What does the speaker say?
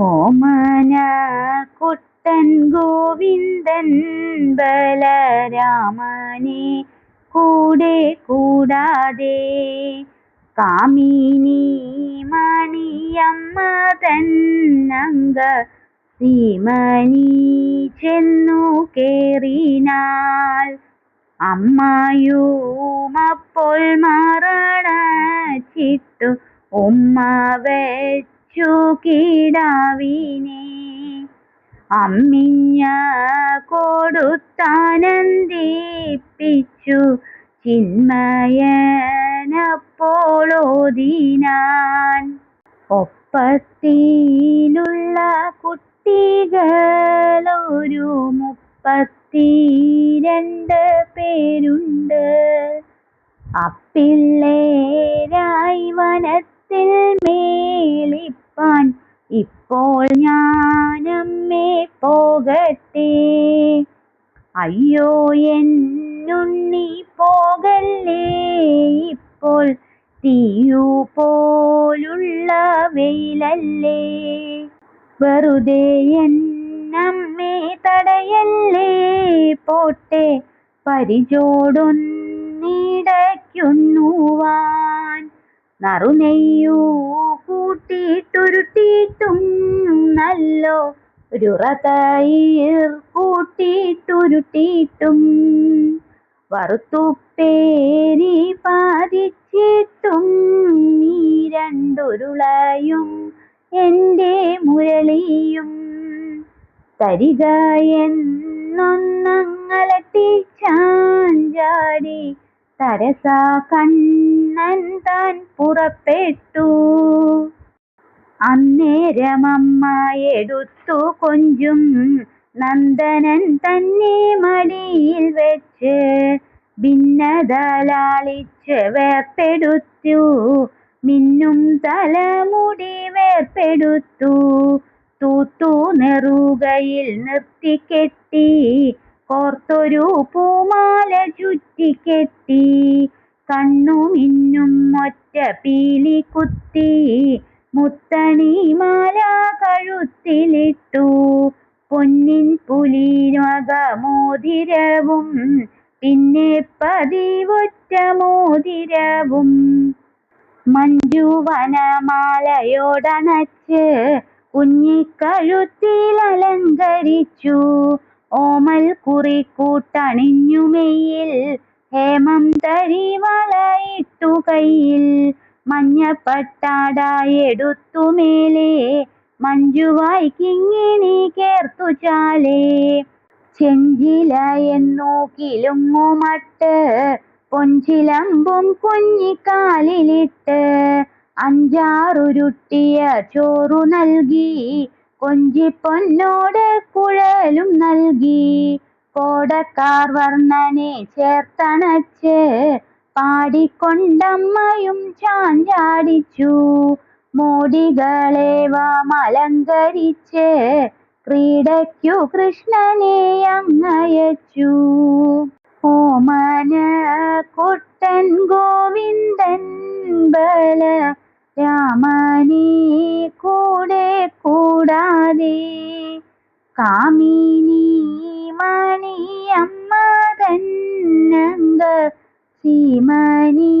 ഓമന കുട്ടൻ ഗോവിന്ദൻ ബലരാമനെ കൂടെ കൂടാതെ കാമിനി മണിയമ്മ തന്നങ്ക സീമനി ചെന്നു കേറിനാൽ അമ്മയുമപ്പോൾ ചിട്ടു ഉമ്മ വെച്ചു കിടാവിനെ അമ്മിഞ്ഞ കൊടുത്താനന്ദിപ്പിച്ചു ചിന്മയനപ്പോളോതിനാൻ. ഒപ്പത്തിലുള്ള കുട്ടികളൊരു മുപ്പത്തിരണ്ട് പേരുണ്ട്. അപ്പിള്ളേരായി വനത്തിൽ മേളിപ്പാൻ ഇപ്പോൾ ഞാനമ്മേ പോകട്ടെ. അയ്യോ എന്നുണ്ണി പോകല്ലേ? ഇപ്പോൾ തീയു പോലുള്ള വെയിലല്ലേ? വെറുതെ എന്നമ്മേ തടയല്ലേ? പോട്ടെ പരിചോടൊന്നിടയ്ക്കുന്നുവാൻ നറുനെയ്യു കൂട്ടിയിട്ടുരുട്ടിയിട്ടും നല്ലോ രുറതയിർ കൂട്ടിയിട്ടുരുട്ടിയിട്ടും വറുത്തുപ്പേരി പാതിച്ചിട്ടും നീ രണ്ടുരുളയും എന്റെ മുരളിയും. തരിക എന്നൊന്നങ്ങളട്ടി ചാഞ്ചാടി തരസ കണ്ണൻ താൻ പുറപ്പെട്ടു. അന്നേരമമ്മ എടുത്തു കൊഞ്ചും നന്ദനൻ തന്നെ മടിയിൽ വെച്ച് ഭിന്നതലാളിച്ച് വേർപ്പെടുത്തു മിന്നും തലമുടി വേർപ്പെടുത്തു തൂത്തു നെറുകയിൽ നിർത്തിക്കെട്ടി കോർത്തൊരു പൂമാല ചുറ്റിക്കെട്ടി കണ്ണു മിന്നും ഒറ്റ പീലി കുത്തി. മുത്തണി മാല കഴുത്തിലിട്ടു. പൊന്നിൻ പുലിനക മോതിരവും പിന്നെ പതിവൊറ്റ മോതിരവും. മഞ്ജുവനമാലയോടണച്ച് കുഞ്ഞിക്കഴുത്തിൽ അലങ്കരിച്ചു. ഓമൽ കുറിക്കൂട്ടണിഞ്ഞുമെയിൽ ഹേമം തരി വളയിട്ടു കയ്യിൽ. മഞ്ഞപ്പട്ടാടായെടുത്തു മേലെ മഞ്ജുവായി കിങ്ങിണി കേർത്തു ചാലേ ചെഞ്ചില എന്നു കിലുങ്ങുമട്ട് പൊഞ്ചിലമ്പും കുഞ്ഞിക്കാലിലിട്ട് അഞ്ചാറുരുട്ടിയ ചോറു നൽകി കൊഞ്ചിപ്പൊന്നോട് കുഴലും നൽകി. കോടക്കാർ വർണനെ ചേർത്തണച്ച് പാടിക്കൊണ്ടമ്മയും ചാഞ്ചാടിച്ചു. മോടികളെ വാമലങ്കരിച്ച് ക്രീഡയ്ക്കു കൃഷ്ണനെ അങ്ങയച്ചു. ഓമന കൊട്ടൻ ഗോവിന്ദൻ ബല രാമനെ കൂടെ കൂടാതെ കാമിനി മണിയമ്മ സീമനി ചെന്നു കേറിന